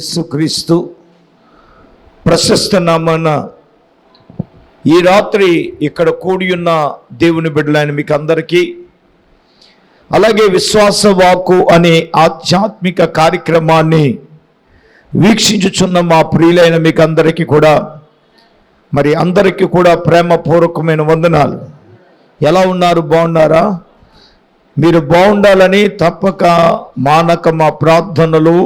యేసుక్రీస్తు ప్రశస్త నామన ఈ రాత్రి ఇక్కడ కూడి ఉన్న దేవుని బిడ్డలైన మీకు అందరికీ అలాగే విశ్వాసవాక్కు అనే ఆధ్యాత్మిక కార్యక్రమాన్ని వీక్షించుచున్న మా ప్రియులైన మీకు అందరికీ కూడా మరి అందరికీ కూడా ప్రేమపూర్వకమైన వందనాలు. ఎలా ఉన్నారు? బాగున్నారా? మీరు బాగుండాలని తప్పక మానక మా ప్రార్థనలు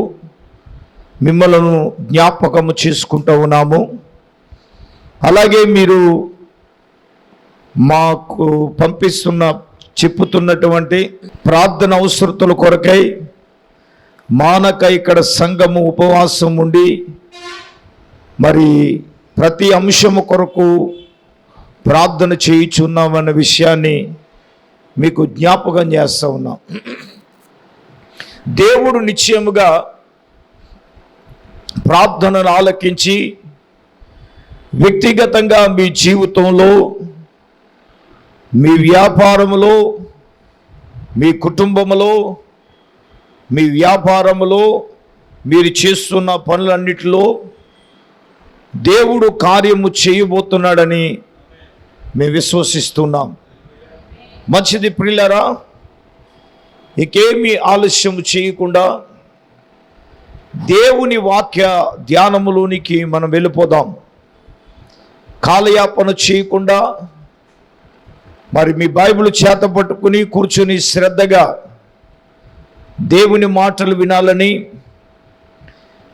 మిమ్మలను జ్ఞాపకము చేసుకుంటూ ఉన్నాము. అలాగే మీరు మాకు పంపిస్తున్న చెప్పుతున్నటువంటి ప్రార్థన అవసరతల కొరకై మానక ఇక్కడ సంఘము ఉపవాసం ఉండి మరి ప్రతి అంశము కొరకు ప్రార్థన చేయుచున్నామన్న విషయాన్ని మీకు జ్ఞాపకం చేస్తూ ఉన్నాం. దేవుడు నిశ్చయముగా ప్రార్థనను ఆలకించి వ్యక్తిగతంగా మీ జీవితంలో మీ వ్యాపారములో మీ కుటుంబములో మీ వ్యాపారములో మీరు చేస్తున్న పనులన్నిటిలో దేవుడు కార్యము చేయబోతున్నాడని మేము విశ్వసిస్తున్నాం. మంచిది ప్రిల్లరా ఇంకేమీ ఆలస్యం చేయకుండా దేవుని వాక్య ధ్యానములోనికి మనం వెళ్ళిపోదాం. కాలయాపన చేయకుండా మరి మీ బైబిల్ చేత పట్టుకుని కూర్చుని శ్రద్ధగా దేవుని మాటలు వినాలని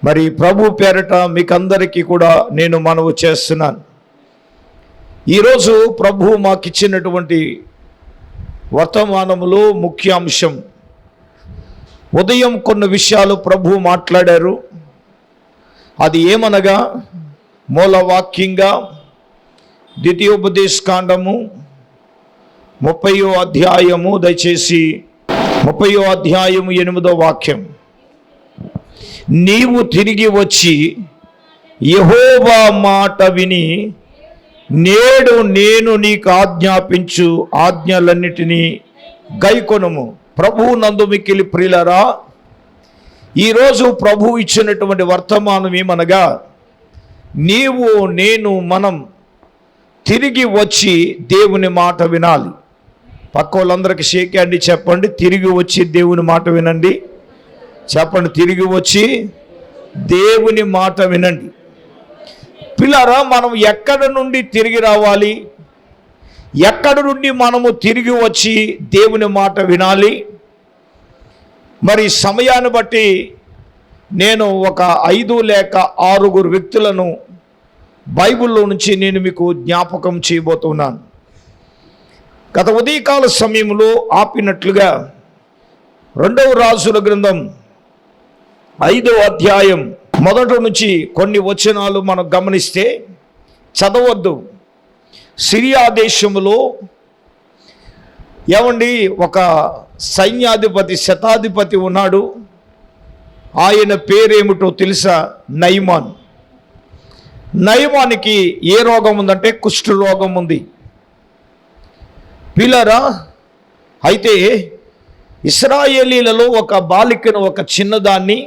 మరి ప్రభు పేరట మీకందరికీ కూడా నేను మనవి చేస్తున్నాను. ఈరోజు ప్రభు మాకు ఇచ్చినటువంటి వర్తమానములో ముఖ్య అంశం ఉదయం కొన్ని విషయాలు ప్రభు మాట్లాడారు. అది ఏమనగా మూలవాక్యంగా ద్వితీయోపదేశ కాండము ముప్పయో అధ్యాయము దయచేసి ముప్పయో అధ్యాయము ఎనిమిదో వాక్యం. నీవు తిరిగి వచ్చి యహోబా మాట విని నేడు నేను నీకు ఆజ్ఞాపించు ఆజ్ఞలన్నిటినీ గైకొనుము. ప్రభువు నందు మిక్కిలి ప్రియులరా ఈరోజు ప్రభు ఇచ్చినటువంటి వర్తమానం ఏమనగా నీవు నేను మనం తిరిగి వచ్చి దేవుని మాట వినాలి. పక్క వాళ్ళందరికీ షేక్ అండి చెప్పండి తిరిగి వచ్చి దేవుని మాట వినండి. చెప్పండి తిరిగి వచ్చి దేవుని మాట వినండి. పిల్లరా మనం ఎక్కడ నుండి తిరిగి రావాలి? ఎక్కడి నుండి మనము తిరిగి వచ్చి దేవుని మాట వినాలి? మరి సమయాన్ని బట్టి నేను ఒక ఐదు లేక ఆరుగురు వ్యక్తులను బైబిల్లో నుంచి నేను మీకు జ్ఞాపకం చేయబోతున్నాను. గత ఉదయకాల సమయంలో ఆపినట్లుగా రెండవ రాజుల గ్రంథం ఐదవ అధ్యాయం మొదటి నుంచి కొన్ని వచనాలు మనం గమనిస్తే చదవద్దు. సిరియా దేశంలో ఏమండి ఒక సైన్యాధిపతి శతాధిపతి ఉన్నాడు. ఆయన పేరేమిటో తెలుసా? నైమాన్ నయమానికి ఏ రోగం ఉందంటే కుష్ఠ రోగం ఉంది. పిల్లరా అయితే ఇస్రాయేలీలలో ఒక బాలికను ఒక చిన్నదాన్ని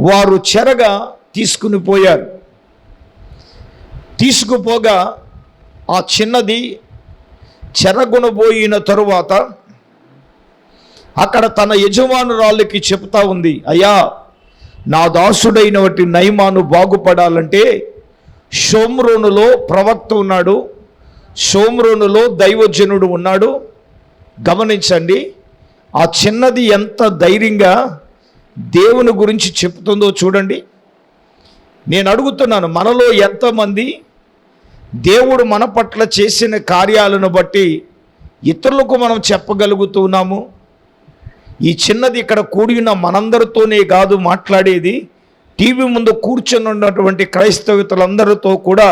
వారు చెరగా తీసుకుని పోయారు. తీసుకుపోగా ఆ చిన్నది చెరగొనబోయిన తరువాత అక్కడ తన యజమానురాళ్ళకి చెప్తా ఉంది అయ్యా నా దాసుడైన వాటి నయమాను బాగుపడాలంటే షోమ్రోనులో ప్రవక్త ఉన్నాడు షోమ్రోనులో దైవజనుడు ఉన్నాడు. గమనించండి ఆ చిన్నది ఎంత ధైర్యంగా దేవుని గురించి చెప్తుందో చూడండి. నేను అడుగుతున్నాను మనలో ఎంతమంది దేవుడు మన పట్ల చేసిన కార్యాలను బట్టి ఇతరులకు మనం చెప్పగలుగుతున్నాము. ఈ చిన్నది ఇక్కడ కూడి ఉన్న మనందరితోనే కాదు మాట్లాడేది. టీవీ ముందు కూర్చొని ఉన్నటువంటి క్రైస్తవితులందరితో కూడా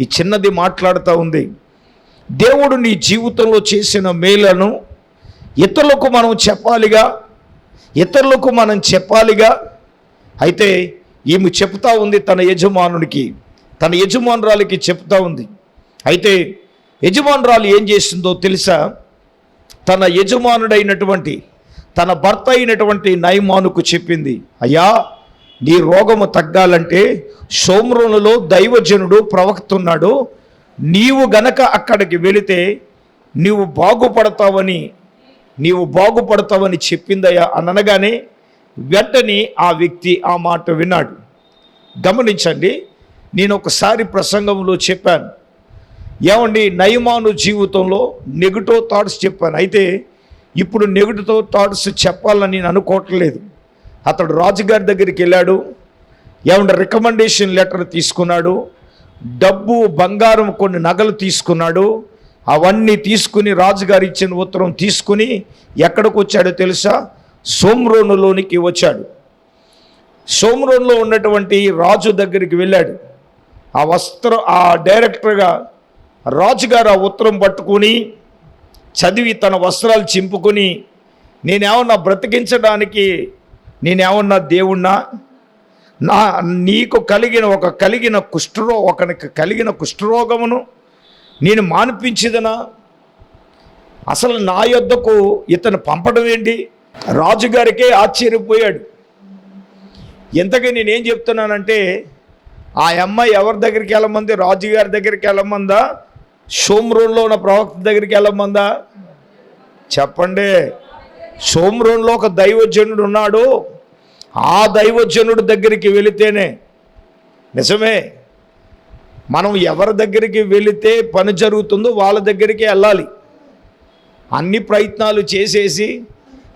ఈ చిన్నది మాట్లాడుతూ ఉంది. దేవుడు నీ జీవితంలో చేసిన మేలను ఇతరులకు మనం చెప్పాలిగా? ఇతరులకు మనం చెప్పాలిగా? అయితే ఈమె చెప్తా ఉంది తన యజమానునికి. తన యజమానురాలికి చెప్తా ఉంది. అయితే యజమానురాలు ఏం చేసిందో తెలుసా? తన యజమానుడైనటువంటి తన భర్త అయినటువంటి నయమానుకు చెప్పింది. అయ్యా నీ రోగము తగ్గాలంటే సోమ్రోనులో దైవజనుడు ప్రవక్త ఉన్నాడు నీవు గనక అక్కడికి వెళితే నీవు బాగుపడతావని నీవు బాగుపడతావని చెప్పిందయ్యా అనగానే వెంటనే ఆ వ్యక్తి ఆ మాట విన్నాడు. గమనించండి నేను ఒకసారి ప్రసంగంలో చెప్పాను. ఏమండి నయమాను జీవితంలో నెగిటివ్ థాట్స్ చెప్పాను. అయితే ఇప్పుడు నెగిటివ్ థాట్స్ చెప్పాలని నేను అనుకోవట్లేదు. అతడు రాజుగారి దగ్గరికి వెళ్ళాడు. ఏమంటే రికమెండేషన్ లెటర్ తీసుకున్నాడు. డబ్బు బంగారం కొన్ని నగలు తీసుకున్నాడు. అవన్నీ తీసుకుని రాజుగారు ఇచ్చిన ఉత్తరం తీసుకుని ఎక్కడికి వచ్చాడో తెలుసా? సోమ్రోనులోనికి వచ్చాడు. సోమ్రోన్లో ఉన్నటువంటి రాజు దగ్గరికి వెళ్ళాడు. ఆ వస్త్రం ఆ డైరెక్టర్గా రాజుగారు ఆ ఉత్తరం పట్టుకుని చదివి తన వస్త్రాలు చింపుకొని నేనేమన్నా బ్రతికించడానికి నేనేమన్నా దేవుణ్ణా? నా నీకు కలిగిన ఒక కలిగిన కుష్ఠరో ఒకనికి కలిగిన కుష్ఠరోగమును నేను మానిపించదనా? అసలు నా యొద్దకు ఇతను పంపడం ఏంటి? రాజుగారికే ఆశ్చర్యపోయాడు. ఎంతకీ నేనేం చెప్తున్నానంటే ఆ అమ్మాయి ఎవరి దగ్గరికి వెళ్ళమంది? రాజుగారి దగ్గరికి వెళ్ళమందా? షోమ్రోన్లో ఉన్న ప్రవక్త దగ్గరికి వెళ్ళమందా? చెప్పండి. షోమ్రోన్లో ఒక దైవజనుడు ఉన్నాడు. ఆ దైవజనుడు దగ్గరికి వెళితేనే నిజమే మనం ఎవరి దగ్గరికి వెళితే పని జరుగుతుందో వాళ్ళ దగ్గరికి వెళ్ళాలి. అన్ని ప్రయత్నాలు చేసేసి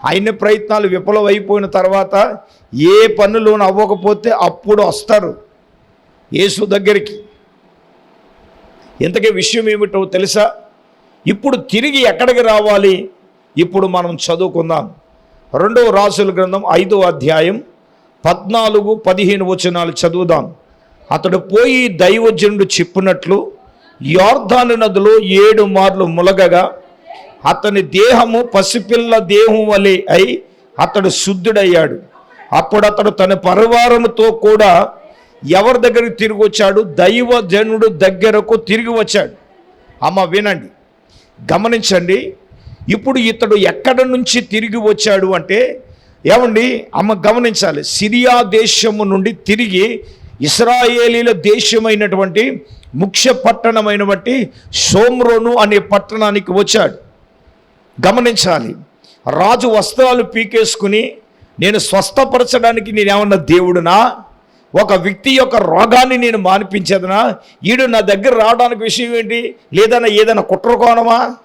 అన్ని ప్రయత్నాలు విఫలమైపోయిన తర్వాత ఏ పనులు అవ్వకపోతే అప్పుడు వస్తారు. యేసు దగ్గరికి. ఇంతకీ విషయం ఏమిటో తెలుసా? ఇప్పుడు తిరిగి ఎక్కడికి రావాలి? ఇప్పుడు మనం చదువుకుందాం. రెండవ రాసుల గ్రంథం ఐదో అధ్యాయం పద్నాలుగు పదిహేను వచనాలు చదువుదాం. అతడు పోయి దైవజనుడు చెప్పినట్లు యోర్ధాను నదిలో ఏడు మార్లు ములగగా అతని దేహము పసిపిల్ల దేహం వలె అయి అతడు శుద్ధుడయ్యాడు. అప్పుడు అతడు తన పరివారముతో కూడా ఎవరి దగ్గరికి తిరిగి వచ్చాడు? దైవజనుడు దగ్గరకు తిరిగి వచ్చాడు. అమ్మ వినండి. గమనించండి. ఇప్పుడు ఇతడు ఎక్కడ నుంచి తిరిగి వచ్చాడు అంటే ఏమండి? అమ్మ గమనించాలి. సిరియా దేశము నుండి తిరిగి ఇస్రాయేలీల దేశమైనటువంటి ముఖ్య పట్టణమైనటువంటి సోమ్రోను అనే పట్టణానికి వచ్చాడు. గమనించాలి. రాజు వస్త్రాలు పీకేసుకుని నేను స్వస్థపరచడానికి నేనేమన్నా దేవుడునా? ఒక వ్యక్తి యొక్క రోగాన్ని నేను మానిపించేదనా? ఈడు నా దగ్గర రావడానికి విషయం ఏంటి? లేదన్నా ఏదైనా కుట్రకోణమా?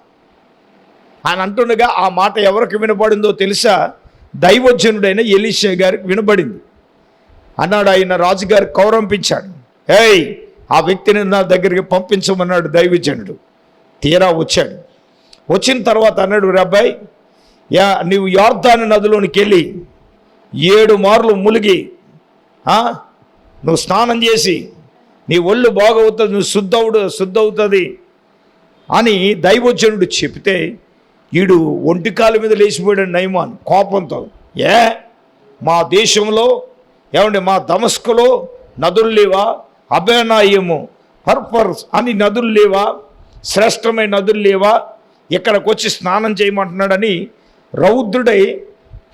అని అంటుండగా ఆ మాట ఎవరికి వినబడిందో తెలుసా? దైవజనుడైన ఎలీషే గారికి వినబడింది. అన్నాడు ఆయన రాజుగారు కౌరంపించాడు ఏయ్ ఆ వ్యక్తిని నా దగ్గరికి పంపించమన్నాడు దైవజనుడు. తీరా వచ్చాడు. వచ్చిన తర్వాత అన్నాడు రబ్బాయి యా నీవు యార్దాని నదిలోనికి వెళ్ళి ఏడు మార్లు ములిగి నువ్వు స్నానం చేసి నీ ఒళ్ళు బాగవుతుంది నువ్వు శుద్ధవుడు శుద్ధవుతుంది అని దైవజనుడు చెప్తే ఈడు ఒంటికాల మీద లేచిపోయాడు నైమాన్ కోపంతో. ఏ? మా దేశంలో ఏమండి మా దమస్కులో నదులు లేవా? అభయనాయము పర్పర్స్ అని నదులు లేవా? శ్రేష్టమైన నదులు లేవా? ఇక్కడికి వచ్చి స్నానం చేయమంటున్నాడని రౌద్రుడై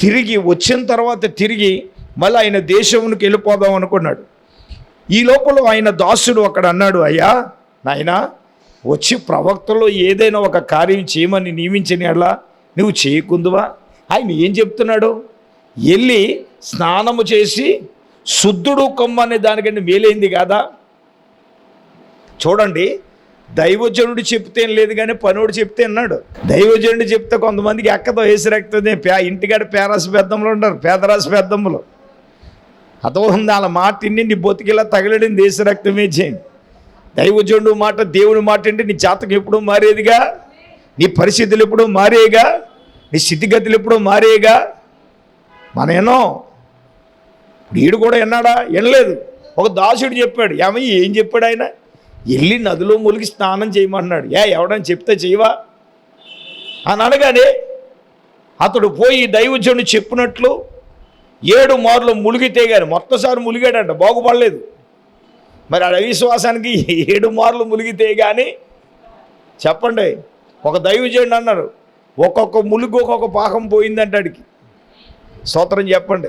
తిరిగి వచ్చిన తర్వాత తిరిగి మళ్ళీ ఆయన దేశమునికి వెళ్ళిపోదాం అనుకున్నాడు. ఈ లోపల ఆయన దాసుడు అక్కడ అన్నాడు అయ్యా నాయనా వచ్చి ప్రవక్తలో ఏదైనా ఒక కార్యం చేయమని నియమించిన అలా నువ్వు చేయకుందువా? ఆయన ఏం చెప్తున్నాడు? వెళ్ళి స్నానము చేసి శుద్ధుడు కొమ్మ అనే దానికంటే మేలైంది కాదా? చూడండి దైవజనుడు చెప్తే ఏం లేదు కానీ పనుడు చెప్తే అన్నాడు. దైవజనుడు చెప్తే కొంతమందికి ఎక్కదో వేసిరెక్తుంది పే ఇంటికాడ పేరాసి పెద్దములు ఉంటారు పేదరాసి పెద్దములు అదోహం వాళ్ళ మాట తిండి నీ బొతికిలా తగలడం దేశ రక్తమే చేయండి దైవజనుడు మాట దేవుని మాట అంటే నీ జాతకం ఎప్పుడూ మారేదిగా? నీ పరిస్థితులు ఎప్పుడూ మారేగా? నీ స్థితిగతులు ఎప్పుడూ మారేగా? మనేనో వీడు కూడా విన్నాడా వినలేదు ఒక దాసుడు చెప్పాడు ఏమయ్య ఏం చెప్పాడు ఆయన? వెళ్ళి నదిలో ములిగి స్నానం చేయమన్నాడు ఏ ఎవడని చెప్తే చేయవా? అని అనగానే అతడు పోయి దైవజనుడు చెప్పినట్లు ఏడు మార్లు ములిగితే కానీ మొత్తసారి ములిగాడంట. బాగుపడలేదు. మరి ఆ అవిశ్వాసానికి ఏడు మార్లు ములిగితే కానీ చెప్పండి. ఒక దైవజనుడు అన్నారు ఒక్కొక్క ములుగు ఒక్కొక్క పాకం పోయిందంట ఆడికి. స్తోత్రం చెప్పండి.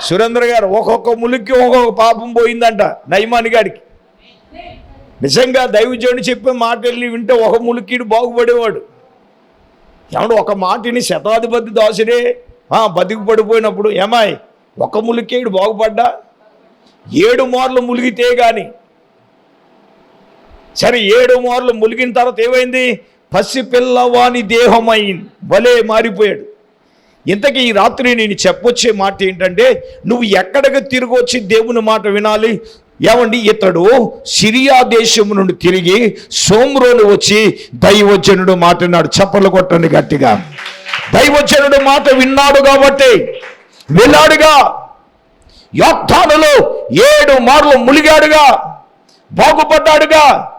సురేంద్ర గారు ఒక్కొక్క ములుక్కి ఒక్కొక్క పాపం పోయిందంట నయమాని గారికి నిజంగా దైవజనుడు చెప్పే మాట వెళ్ళి వింటే ఒక ములికిడు బాగుపడేవాడు. ఏమంటే ఒక మాటిని శతాధిపతి దాసుడే బతికి పడిపోయినప్పుడు ఏమాయ్ ఒక ములికేడు బాగుపడ్డా? ఏడు మార్లు ములిగితే గాని. సరే ఏడు మార్లు ములిగిన తర్వాత ఏమైంది? పసి పిల్లవాని దేహమైంది భలే మారిపోయాడు. ఇంతకీ ఈ రాత్రి నేను చెప్పొచ్చే మాట ఏంటంటే నువ్వు ఎక్కడికి తిరిగి వచ్చి దేవుని మాట వినాలి? ఏమండి ఇతడు సిరియా దేశం నుండి తిరిగి సోమ్రోలు వచ్చి దైవజనుడు మాట్లాడు చప్పలు కొట్టండి గట్టిగా. దైవజనుడు మాట విన్నాడు కాబట్టి వెళ్ళాడుగా. యోక్తానులో ఏడు మార్లు ములిగాడుగా. బాగుపడ్డాడుగా.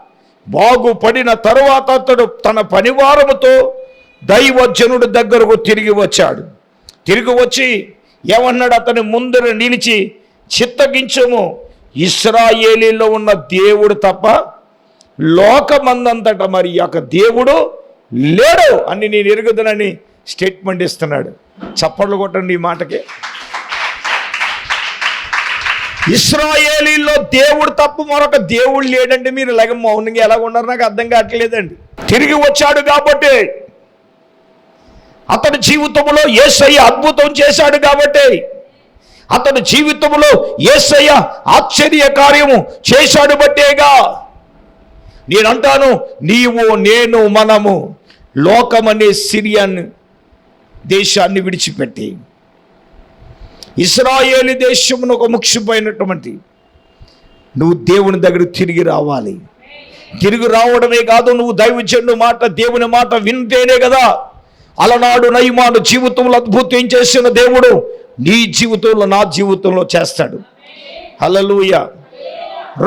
బాగుపడిన తరువాత అతడు తన పనివారముతో దైవజనుడి దగ్గరకు తిరిగి వచ్చాడు. తిరిగి వచ్చి ఏమన్నాడు? అతని ముందర నిలిచి చిత్తగించము. ఇస్రాయేలీలో ఉన్న దేవుడు తప్ప లోకమందంతట మరి యొక్క దేవుడు లేడు అని నేను ఎరుగుదనని స్టేట్మెంట్ ఇస్తున్నాడు. చప్పట్లు కొట్టండి ఈ మాటకి. ఇస్రాయేలీలో దేవుడు తప్ప మరొక దేవుడు లేడండి మీరు. లగ మౌనంగా ఎలా ఉన్నారు? నాకు అర్థం కావట్లేదండి. తిరిగి వచ్చాడు కాబట్టి అతని జీవితంలో ఏసయ్య అద్భుతం చేశాడు కాబట్టి అతని జీవితంలో ఏసయ్య ఆశ్చర్య కార్యము చేశాడు బట్టేగా. నేనంటాను నీవు నేను మనము లోకమనే సిరియన్ దేశాన్ని విడిచిపెట్టి. ఇస్రాయేలీ దేశమును ఒక ముఖ్యమైనటువంటి నువ్వు దేవుని దగ్గర తిరిగి రావాలి. తిరిగి రావడమే కాదు నువ్వు దైవజనుడు మాట దేవుని మాట వింటేనే కదా. అలనాడు నయమాను జీవితంలో అద్భుతం చేసిన దేవుడు నీ జీవితంలో నా జీవితంలో చేస్తాడు. హల్లెలూయా.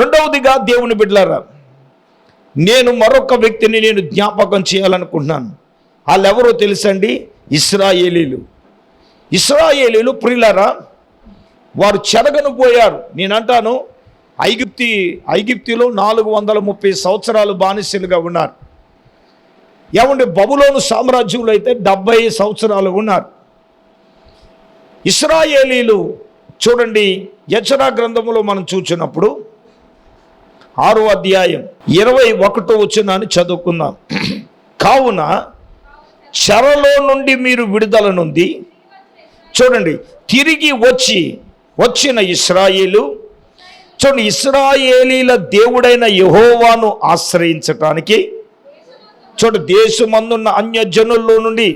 రెండవదిగా దేవుని బిడ్డలారా నేను మరొక వ్యక్తిని నేను జ్ఞాపకం చేయాలనుకుంటున్నాను. వాళ్ళెవరో తెలుసండి? ఇస్రాయేలీలు. ఇస్రాయేలీలు ప్రిలరా వారు చెరగను పోయారు. నేనంటాను ఐగుప్తి ఐగుప్తిలో నాలుగు వందల ముప్పై సంవత్సరాలు బానిసలుగా ఉన్నారు. ఏమంటే బబులోను సామ్రాజ్యంలో అయితే డెబ్బై సంవత్సరాలు ఉన్నారు. ఇస్రాయేలీలు చూడండి యచనా గ్రంథములో మనం చూచినప్పుడు ఆరో అధ్యాయం ఇరవై ఒకటో వచ్చిందని చదువుకుందాం. కావున చెరలో నుండి మీరు విడుదల నుండి చూడండి తిరిగి వచ్చి వచ్చిన ఇస్రాయేలు చూడండి ఇస్రాయేలీల దేవుడైన యహోవాను ఆశ్రయించటానికి చూడు దేశమందున్న అన్యజనుల్లో నుండి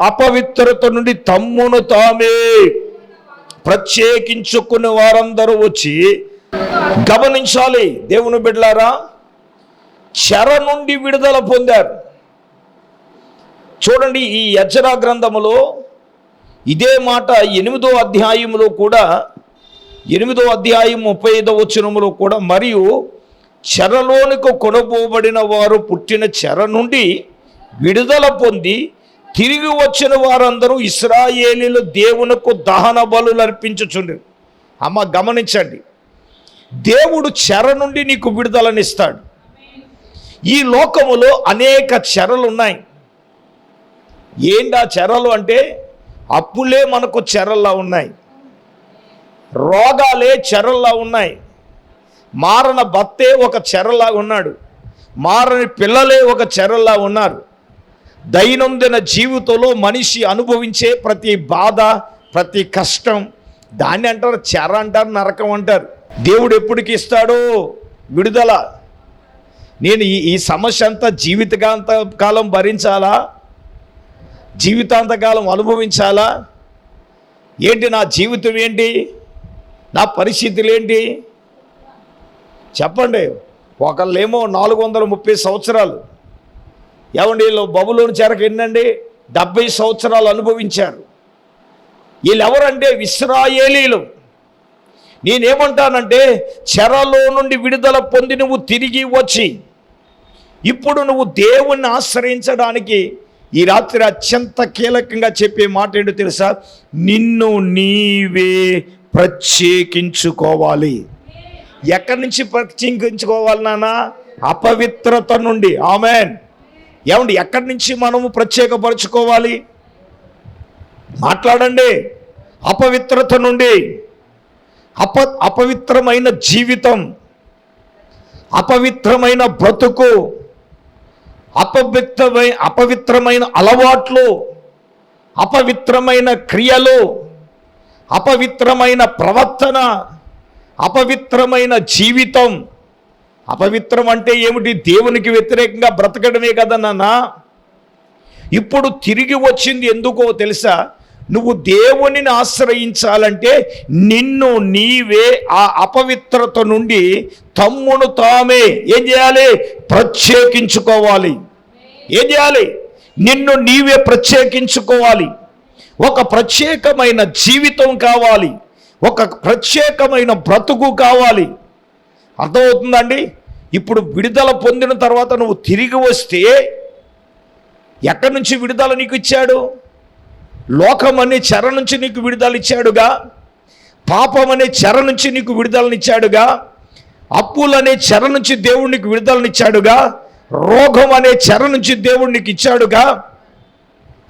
అపవిత్రత నుండి తమ్మును తామే ప్రత్యేకించుకుని వారందరూ వచ్చి గమనించాలి. దేవుని బిడ్డలారా చెర నుండి విడుదల పొందారు. చూడండి ఈ యజ్రా గ్రంథములో ఇదే మాట ఎనిమిదో అధ్యాయములో కూడా ఎనిమిదో అధ్యాయం ముప్పై ఐదో వచనములో కూడా మరియు చెరలోనికి కొనబోబడిన వారు పుట్టిన చెర నుండి విడుదల పొంది తిరిగి వచ్చిన వారందరూ ఇస్రాయేలీలు దేవునకు దహన బలు అర్పించుచుండ్రు. అమ్మ గమనించండి. దేవుడు చెర నుండి నీకు విడుదలనిస్తాడు. ఈ లోకములో అనేక చెరలు ఉన్నాయి ఏంటి ఆ చెరలు అంటే అప్పులే మనకు చెరల్లా ఉన్నాయి. రోగాలే చెరల్లా ఉన్నాయి. మారన భర్తే ఒక చెరలా ఉన్నాడు. మారని పిల్లలే ఒక చెరలా ఉన్నారు. దైనందిన జీవితంలో మనిషి అనుభవించే ప్రతి బాధ ప్రతి కష్టం దాన్ని అంటారు చెర అంటారు నరకం అంటారు. దేవుడు ఎప్పటికి ఇస్తాడో? విడుదల. నేను ఈ ఈ సమస్య అంతా జీవితకాంత కాలం భరించాలా? జీవితాంతకాలం అనుభవించాలా? ఏంటి నా జీవితం ఏంటి? నా పరిస్థితులు ఏంటి? చెప్పండి. ఒకళ్ళేమో నాలుగు వందల ముప్పై సంవత్సరాలు. ఏమండి వీళ్ళు బబులోని చెరకు ఎన్నండి? డెబ్బై సంవత్సరాలు అనుభవించారు. వీళ్ళు ఎవరంటే విశ్రాయేలీలు నేనేమంటానంటే చెరలో నుండి విడుదల పొంది నువ్వు తిరిగి వచ్చి ఇప్పుడు నువ్వు దేవుణ్ణి ఆశ్రయించడానికి ఈ రాత్రి అత్యంత కీలకంగా చెప్పే మాట ఏంటో తెలుసా? నిన్ను నీవే ప్రత్యేకించుకోవాలి. ఎక్కడి నుంచి ప్రత్యేకించుకోవాలి నాన్న? అపవిత్రత నుండి. ఆమెన్. ఏమండి ఎక్కడి నుంచి మనము ప్రత్యేకపరచుకోవాలి? మాట్లాడండి. అపవిత్రత నుండి. అప అపవిత్రమైన జీవితం. అపవిత్రమైన బ్రతుకు. అపవిత్రమై అపవిత్రమైన అలవాట్లు అపవిత్రమైన క్రియలు అపవిత్రమైన ప్రవర్తన అపవిత్రమైన జీవితం. అపవిత్రం అంటే ఏమిటి? దేవునికి వ్యతిరేకంగా బ్రతకడమే కదా నాన్న. ఇప్పుడు తిరిగి వచ్చింది ఎందుకో తెలుసా? నువ్వు దేవునిని ఆశ్రయించాలంటే నిన్ను నీవే ఆ అపవిత్రత నుండి తమ్మును తామే. ఏం చేయాలి? ప్రత్యేకించుకోవాలి. ఏం చేయాలి? నిన్ను నీవే ప్రత్యేకించుకోవాలి. ఒక ప్రత్యేకమైన జీవితం కావాలి. ఒక ప్రత్యేకమైన బ్రతుకు కావాలి. అర్థమవుతుందండి? ఇప్పుడు విడుదల పొందిన తర్వాత నువ్వు తిరిగి వస్తే ఎక్కడి నుంచి విడుదల నీకు ఇచ్చాడు? లోకం అనే చెర నుంచి నీకు విడుదలిచ్చాడుగా. పాపం అనే చెర నుంచి నీకు విడుదలనిచ్చాడుగా. అప్పులనే చెర నుంచి దేవుడు నీకు విడుదలనిచ్చాడుగా. రోగం అనే చెర నుంచి దేవుడు నీకు ఇచ్చాడుగా.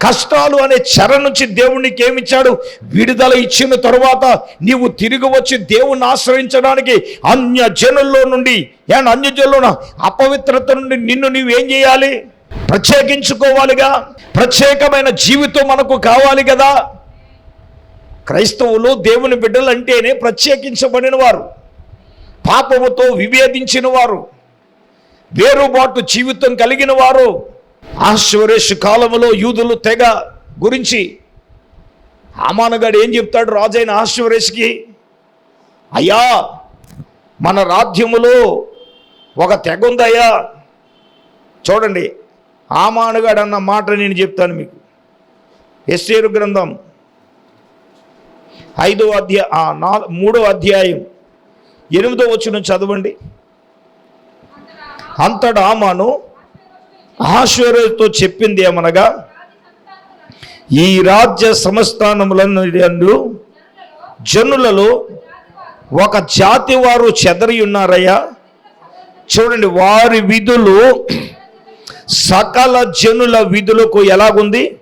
కష్టాలు అనే చెర నుంచి దేవుడు నీకు ఏమిచ్చాడు విడుదల ఇచ్చిన తరువాత నీవు తిరిగి వచ్చి దేవుణ్ణి ఆశ్రయించడానికి అన్య జనుల్లో నుండి ఏ అన్య అపవిత్రత నుండి నిన్ను నీవేం చేయాలి? ప్రత్యేకించుకోవాలిగా. ప్రత్యేకమైన జీవితం మనకు కావాలి కదా. క్రైస్తవులు దేవుని బిడ్డలంటేనే ప్రత్యేకించబడిన వారు పాపముతో విభేదించిన వారు వేరుబాటు జీవితం కలిగిన వారు ఆశ్వరేష్ కాలములో యూదులు తెగ గురించి ఆమానగాడు ఏం చెప్తాడు రాజైన ఆశ్వరేష్కి అయ్యా మన రాజ్యములో ఒక తెగ ఉందయ్యా చూడండి ఆమానుగాడు అన్న మాట నేను చెప్తాను మీకు. ఎస్టేరు గ్రంథం ఐదో అధ్యాయ నా మూడో అధ్యాయం ఎనిమిదో వచ్చిన చదవండి. అంతటా ఆమాను ఆశ్వర్యతో చెప్పింది ఏమనగా ఈ రాజ్య సంస్థానములను జనులలో ఒక జాతి వారు చెదరి ఉన్నారయ్యా. చూడండి వారి విధులు సకల జనుల విధులకు ఎలాగుంది?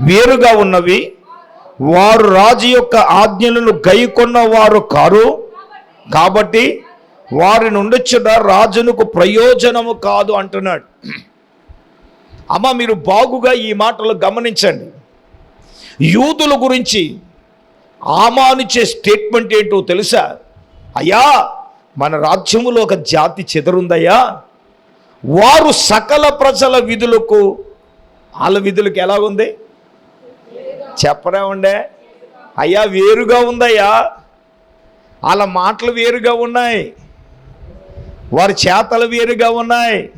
వేరుగా ఉన్నవి. వారు రాజు యొక్క ఆజ్ఞలను గైకొన్న వారు కారు. కాబట్టి వారి నుండొచ్చిన రాజునకు ప్రయోజనము కాదు అంటున్నాడు. అమ్మ మీరు బాగుగా ఈ మాటలు గమనించండి. యూదుల గురించి ఆమానిచ్చే స్టేట్మెంట్ ఏంటో తెలుసా? అయ్యా మన రాజ్యములో ఒక జాతి చెదరుందయ్యా. వారు సకల ప్రజల విధులకు వాళ్ళ విధులకు ఎలా ఉంది? చెప్పరా ఉండే? అయ్యా వేరుగా ఉందయ్యా. వాళ్ళ మాటలు వేరుగా ఉన్నాయి. వారి చేతలు వేరుగా ఉన్నాయి.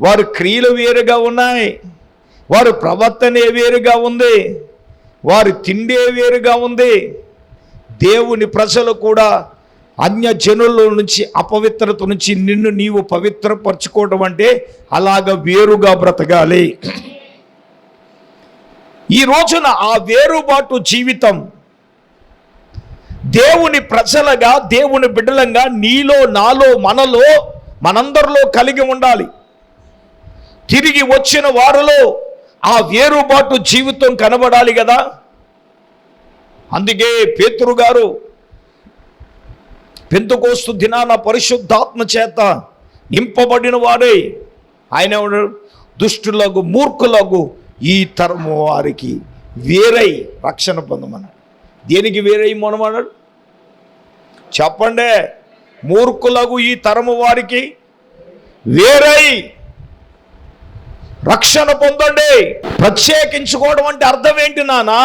వారి క్రియలు వేరుగా ఉన్నాయి. వారి ప్రవర్తనే వేరుగా ఉంది. వారి తిండే వేరుగా ఉంది. దేవుని ప్రజలు కూడా అన్య జనుల నుంచి అపవిత్రత నుంచి నిన్ను నీవు పవిత్రపరచుకోవడం అంటే అలాగ వేరుగా బ్రతకాలి. ఈ రోజున ఆ వేరుబాటు జీవితం దేవుని ప్రజలుగా దేవుని బిడ్డలంగా నీలో నాలో మనలో మనందరిలో కలిగి ఉండాలి. తిరిగి వచ్చిన వారిలో ఆ వేరుబాటు జీవితం కనబడాలి కదా. అందుకే పేతురు గారు పెంతుకోస్తు దినాన పరిశుద్ధాత్మ చేత నింపబడిన వాడే. ఆయన దుష్టులకు మూర్ఖులకు ఈ తరము వారికి వేరై రక్షణ పొందమన్నాడు. దేనికి వేరై మనమన్నాడు చెప్పండి. మూర్ఖులకు ఈ తరము వారికి వేరై రక్షణ పొందండి. ప్రత్యేకించుకోవడం అంటే అర్థం ఏంటి నానా?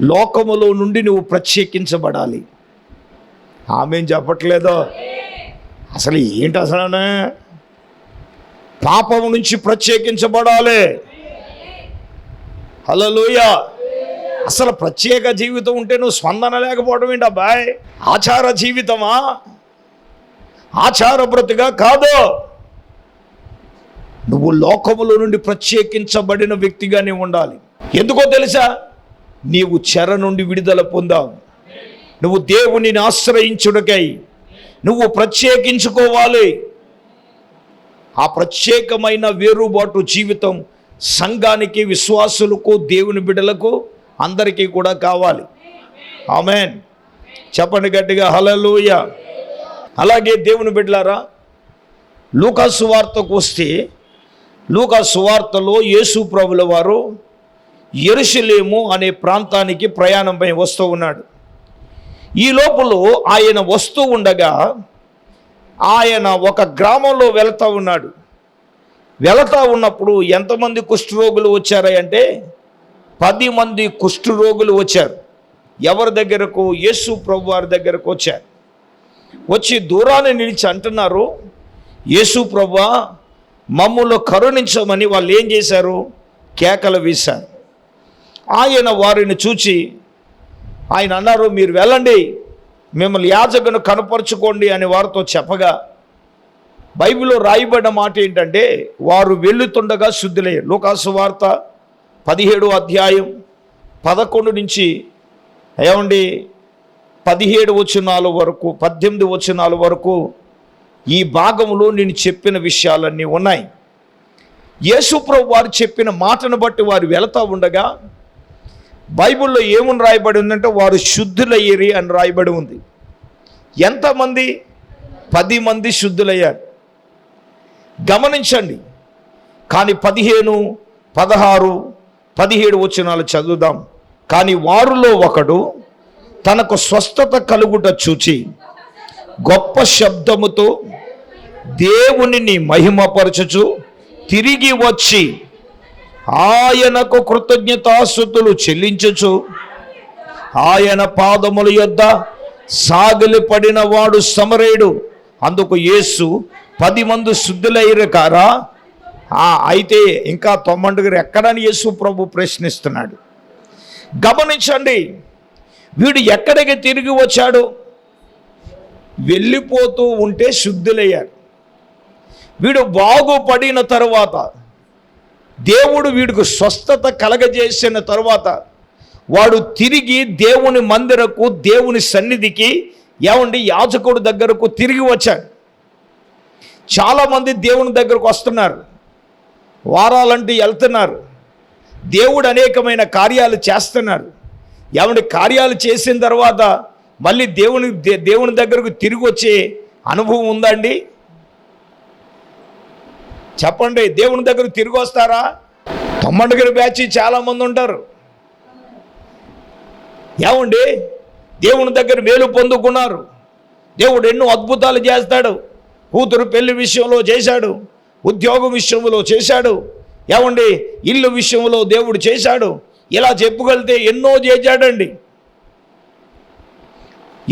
లోకములో నుండి నువ్వు ప్రత్యేకించబడాలి. ఆమెం చెప్పట్లేదో? అసలు ఏంటి అసలు పాపం నుంచి ప్రత్యేకించబడాలి. హలో హలోయ అసలు ప్రత్యేక జీవితం ఉంటే నువ్వు స్పందన లేకపోవడం ఏంటి అబ్బాయి ఆచార జీవితమా? ఆచార బ్రతుగా కాదు. నువ్వు లోకములో నుండి ప్రత్యేకించబడిన వ్యక్తిగానే ఉండాలి. ఎందుకో తెలుసా? నీవు చెర నుండి విడుదల పొందావు. నువ్వు దేవునిని ఆశ్రయించుడకై నువ్వు ప్రత్యేకించుకోవాలి. ఆ ప్రత్యేకమైన వేరుబాటు జీవితం సంఘానికి విశ్వాసులకు దేవుని బిడ్డలకు అందరికీ కూడా కావాలి. ఆమెన్. చెప్పండి గట్టిగా హలలుయ అలాగే దేవుని బిడ్డలారా లూకా సువార్తకు వస్తే లూకా సువార్తలో యేసు ప్రభుల వారు ఎరుషలేము అనే ప్రాంతానికి ప్రయాణంపై వస్తూ ఉన్నాడు. ఈ లోపల ఆయన వస్తూ ఉండగా ఆయన ఒక గ్రామంలో వెళ్తూ ఉన్నాడు. వెళతా ఉన్నప్పుడు ఎంతమంది కుష్ఠరోగులు వచ్చారంటే పది మంది కుష్ఠరోగులు వచ్చారు. ఎవరి దగ్గరకు? యేసు ప్రభు వారి దగ్గరకు వచ్చారు. వచ్చి దూరాన్ని నిలిచి అంటున్నారు యేసు ప్రభు మమ్ములో కరుణించమని వాళ్ళు ఏం చేశారు? కేకలు వేశారు. ఆయన వారిని చూచి ఆయన అన్నారు మీరు వెళ్ళండి. మిమ్మల్ని యాజకును కనపరుచుకోండి అని వారితో చెప్పగా బైబిల్లో రాయబడిన మాట ఏంటంటే వారు వెళ్ళుతుండగా శుద్ధులయ్యారు. లోకాసు వార్త పదిహేడు అధ్యాయం పదకొండు నుంచి ఏమండి పదిహేడు వచనాల వరకు పద్దెనిమిది వచనాల వరకు ఈ భాగంలో నేను చెప్పిన విషయాలన్నీ ఉన్నాయి. యేసుప్రభు వారు చెప్పిన మాటను బట్టి వారు వెళతా ఉండగా బైబిల్లో ఏముని రాయబడి ఉందంటే వారు శుద్ధులయ్యేరి అని రాయబడి ఉంది. ఎంతమంది? పది మంది శుద్ధులయ్యారు. గమనించండి. కానీ పదిహేను పదహారు పదిహేడు వచనాలు చదువుదాం. కానీ వారిలో ఒకడు తనకు స్వస్థత కలుగుట చూచి గొప్ప శబ్దముతో దేవునిని మహిమపరచుచు తిరిగి వచ్చి ఆయనకు కృతజ్ఞతాస్థుతులు చెల్లించచ్చు. ఆయన పాదముల యొద్ద సాగిలి పడిన వాడు సమరేడు అందుకు యేసు పది మంది శుద్ధులయ్యారు కారా? అయితే ఇంకా తొమ్మండుగురు ఎక్కడని యేసు ప్రభు ప్రశ్నిస్తున్నాడు. గమనించండి వీడు ఎక్కడికి తిరిగి వచ్చాడు? వెళ్ళిపోతూ ఉంటే శుద్ధులయ్యాడు వీడు బాగుపడిన తరువాత దేవుడు వీడికి స్వస్థత కలగజేసిన తరువాత వాడు తిరిగి దేవుని మందిరకు దేవుని సన్నిధికి ఏమండి యాజకుడు దగ్గరకు తిరిగి వచ్చాడు. చాలామంది దేవుని దగ్గరకు వస్తున్నారు. వారాలంటూ వెళ్తున్నారు. దేవుడు అనేకమైన కార్యాలు చేస్తున్నారు. ఏమండి కార్యాలు చేసిన తర్వాత మళ్ళీ దేవుని దేవుని దగ్గరకు తిరిగి వచ్చే అనుభవం ఉందండి చెప్పండి దేవుని దగ్గర తిరిగి వస్తారా తొమ్మండుగురి బ్యాచ్ చాలా మంది ఉంటారు. ఏమండి? దేవుని దగ్గర మేలు పొందుకున్నారు. దేవుడు ఎన్నో అద్భుతాలు చేస్తాడు. కూతురు పెళ్ళి విషయంలో చేశాడు. ఉద్యోగం విషయంలో చేశాడు. ఏమండి? ఇల్లు విషయంలో దేవుడు చేశాడు. ఇలా చెప్పుకెళ్తే ఎన్నో చేశాడండి.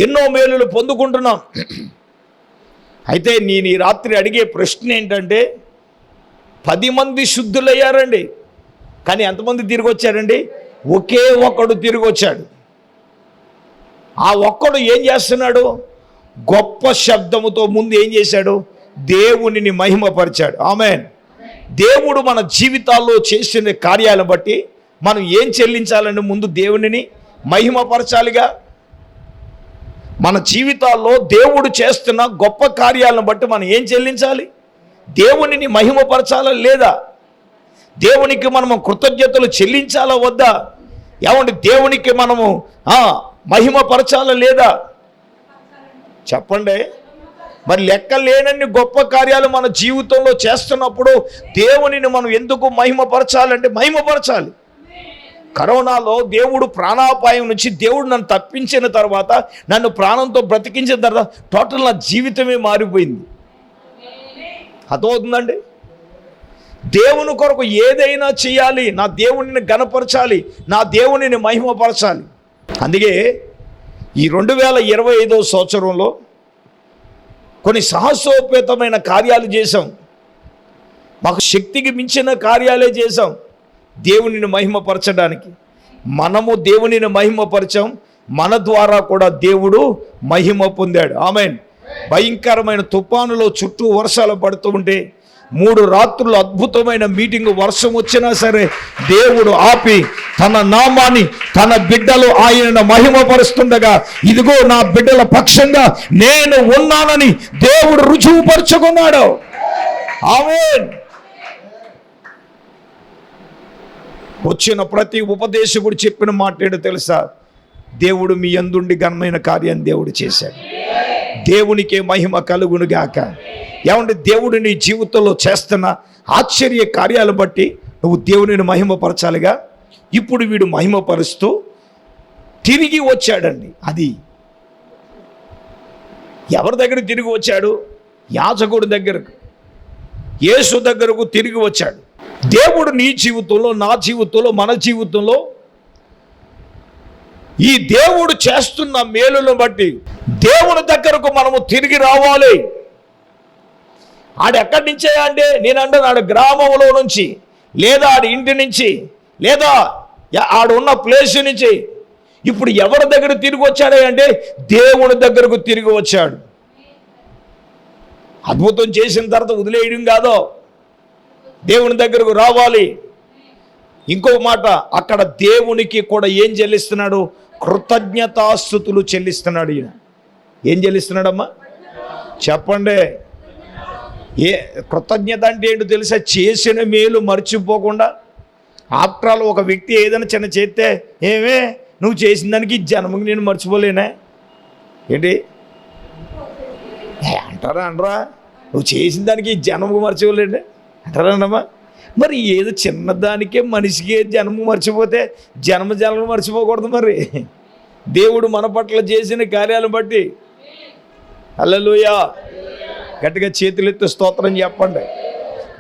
ఎన్నో మేలులు పొందుకుంటున్నాం. అయితే నేను ఈ రాత్రి అడిగే ప్రశ్న ఏంటంటే పది మంది శుద్ధులయ్యారండి. కానీ ఎంతమంది తిరిగి వచ్చారండి ఒకే ఒక్కడు తిరిగి వచ్చాడు ఆ ఒక్కడు ఏం చేస్తున్నాడు? గొప్ప శబ్దముతో ముందు ఏం చేశాడు? దేవునిని మహిమపరిచాడు. ఆమె దేవుడు మన జీవితాల్లో చేసిన కార్యాలను బట్టి మనం ఏం చెల్లించాలని ముందు దేవునిని మహిమపరచాలిగా? మన జీవితాల్లో దేవుడు చేస్తున్న గొప్ప కార్యాలను బట్టి మనం ఏం చెల్లించాలి? దేవునిని మహిమపరచాలా లేదా? దేవునికి మనము కృతజ్ఞతలు చెల్లించాలా వద్దా? ఏమంటే దేవునికి మనము మహిమపరచాలా లేదా? చెప్పండి. మరి లెక్క లేనన్ని గొప్ప కార్యాలు మన జీవితంలో చేస్తున్నప్పుడు దేవునిని మనం ఎందుకు మహిమపరచాలంటే మహిమపరచాలి. కరోనాలో దేవుడు ప్రాణాపాయం నుంచి దేవుడు నన్ను తప్పించిన తర్వాత నన్ను ప్రాణంతో బ్రతికించిన తర్వాత టోటల్ నా జీవితమే మారిపోయింది. అర్థమవుతుందండి? దేవుని కొరకు ఏదైనా చేయాలి నా దేవునిని గనపరచాలి నా దేవునిని మహిమపరచాలి. అందుకే ఈ రెండు వేల ఇరవై ఐదవ సంవత్సరంలో కొన్ని సాహసోపేతమైన కార్యాలు చేశాం. మాకు శక్తికి మించిన కార్యాలే చేశాం దేవునిని మహిమపరచడానికి. మనము దేవునిని మహిమపరచాం మన ద్వారా కూడా దేవుడు మహిమ పొందాడు. ఆమెన్. భయంకరమైన తుఫానులో చుట్టూ వర్షాలు పడుతూ ఉంటే మూడు రాత్రులు అద్భుతమైన మీటింగ్ వర్షం వచ్చినా సరే దేవుడు ఆపి తన నామాన్ని తన బిడ్డలు ఆయన మహిమపరుస్తుండగా ఇదిగో నా బిడ్డల పక్షంగా నేను ఉన్నానని దేవుడు రుజువుపరుచుకున్నాడు. ఆమెన్. వచ్చిన ప్రతి ఉపదేశకుడు చెప్పిన మాట ఏంటో తెలుసా? దేవుడు మీ అందుండి ఘనమైన కార్యాన్ని దేవుడు చేశాడు. దేవునికే మహిమ కలుగునుగాక ఏమంటే దేవుడు నీ జీవితంలో చేస్తున్న ఆశ్చర్య కార్యాలు బట్టి నువ్వు దేవునిని మహిమపరచాలిగా. ఇప్పుడు వీడు మహిమపరుస్తూ తిరిగి వచ్చాడండి. అది ఎవరి దగ్గర తిరిగి వచ్చాడు? యాజకుడి దగ్గరకు. యేసు దగ్గరకు తిరిగి వచ్చాడు. దేవుడు నీ జీవితంలో నా జీవితంలో మన జీవితంలో ఈ దేవుడు చేస్తున్న మేలును బట్టి దేవుని దగ్గరకు మనము తిరిగి రావాలి. ఆడు ఎక్కడి నుంచే అంటే నేనంటే అంటున్నాడు గ్రామంలో నుంచి లేదా ఆడి ఇంటి నుంచి లేదా ఆడున్న ప్లేస్ నుంచి. ఇప్పుడు ఎవరి దగ్గర తిరిగి వచ్చాడే అంటే దేవుని దగ్గరకు తిరిగి వచ్చాడు. అద్భుతం చేసిన తర్వాత వదిలేయడం కాదో. దేవుని దగ్గరకు రావాలి. ఇంకో మాట అక్కడ దేవునికి కూడా ఏం చెల్లిస్తున్నాడు? కృతజ్ఞతాస్థుతులు చెల్లిస్తున్నాడు ఈయన. ఏం చెల్లిస్తున్నాడమ్మా? చెప్పండి. ఏ కృతజ్ఞత అంటే ఏంటో తెలుసా? చేసిన మేలు మర్చిపోకుండా. ఆఫ్టర్ ఆల్ ఒక వ్యక్తి ఏదైనా చిన్న చేస్తే ఏమే నువ్వు చేసిన దానికి జన్మకి నేను మర్చిపోలేనే. ఏంటి? అంటారా అనరా నువ్వు చేసిన దానికి జన్మకు మర్చిపోలేండి అంటారా అన్నమ్మా? మరి ఏదో చిన్నదానికే మనిషికి జన్మ మర్చిపోతే జన్మ జన్మ మర్చిపోకూడదు మరి. దేవుడు మన పట్ల చేసిన కార్యాలను బట్టి. అల్లలుయా గట్టిగా చేతులెత్తి స్తోత్రం చెప్పండి.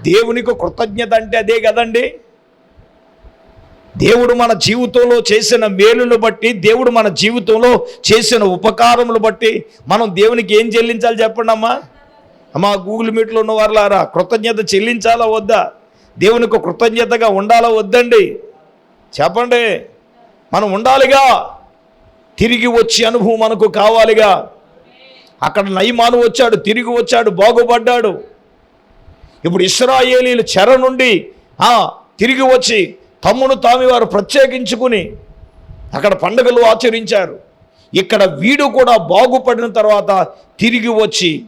దేవునికి కృతజ్ఞత అంటే అదే కదండి. దేవుడు మన జీవితంలో చేసిన మేలును బట్టి దేవుడు మన జీవితంలో చేసిన ఉపకారములు బట్టి మనం దేవునికి ఏం చెల్లించాలి చెప్పండి అమ్మా అమ్మా గూగుల్ మీట్లో ఉన్న వారులారా కృతజ్ఞత చెల్లించాలా వద్దా? దేవునికి కృతజ్ఞతగా ఉండాలో వద్దండి? చెప్పండి. మనం ఉండాలిగా. తిరిగి వచ్చి అనుభవం మనకు కావాలిగా. అక్కడ నయమాను వచ్చాడు తిరిగి వచ్చాడు బాగుపడ్డాడు. ఇప్పుడు ఇస్రాయేలీలు చెర నుండి తిరిగి వచ్చి తమ్మును తామి వారు ప్రత్యేకించుకుని అక్కడ పండుగలు ఆచరించారు. ఇక్కడ వీడు కూడా బాగుపడిన తర్వాత తిరిగి వచ్చి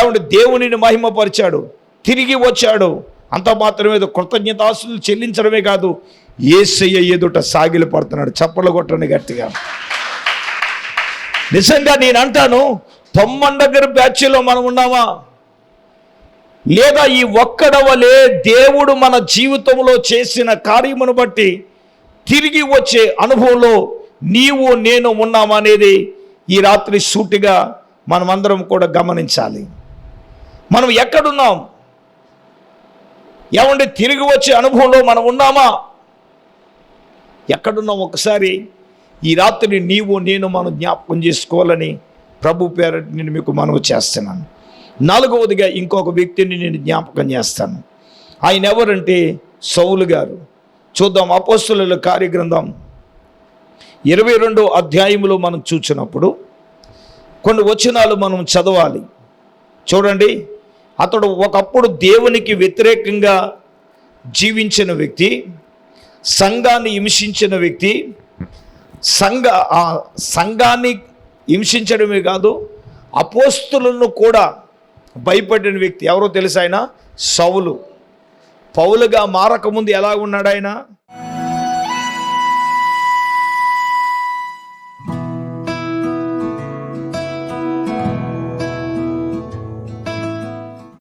ఏమంటే దేవునిని మహిమపరిచాడు. తిరిగి వచ్చాడు. అంత మాత్రమే కృతజ్ఞతాసులు చెల్లించడమే కాదు ఏసయ్య ఎదుట సాగిలు పడుతున్నాడు చప్పలు కొట్టండి గట్టిగా. నిజంగా నేను అంటాను తొమ్మన్ దగ్గర బ్యాచ్లో మనం ఉన్నామా? లేదా ఈ ఒక్కడవలే దేవుడు మన జీవితంలో చేసిన కార్యమును బట్టి తిరిగి వచ్చే అనుభవంలో నీవు నేను ఉన్నామనేది ఈ రాత్రి సూటిగా మనమందరం కూడా గమనించాలి. మనం ఎక్కడున్నాం? ఏమంటే తిరిగి వచ్చే అనుభవంలో మనం ఉన్నామా? ఎక్కడున్నాం ఒకసారి? ఈ రాత్రి నీవు నేను మనం జ్ఞాపకం చేసుకోవాలని ప్రభు పేరటి నేను మీకు మనవి చేస్తున్నాను. నాలుగవదిగా ఇంకొక వ్యక్తిని నేను జ్ఞాపకం చేస్తాను. ఆయన ఎవరంటే సౌలు గారు. చూద్దాం అపోస్తుల కార్యగ్రంథం ఇరవై రెండో అధ్యాయంలో మనం చూసినప్పుడు కొన్ని వచనాలు మనం చదవాలి. చూడండి. అతడు ఒకప్పుడు దేవునికి వ్యతిరేకంగా జీవించిన వ్యక్తి సంఘాన్ని హింసించిన వ్యక్తి. సంఘ సంఘాన్ని హింసించడమే కాదు అపోస్తులను కూడా భయపడిన వ్యక్తి ఎవరో తెలుసు ఆయన? సౌలు. పౌలుగా మారకముందు ఎలా ఉన్నాడు ఆయన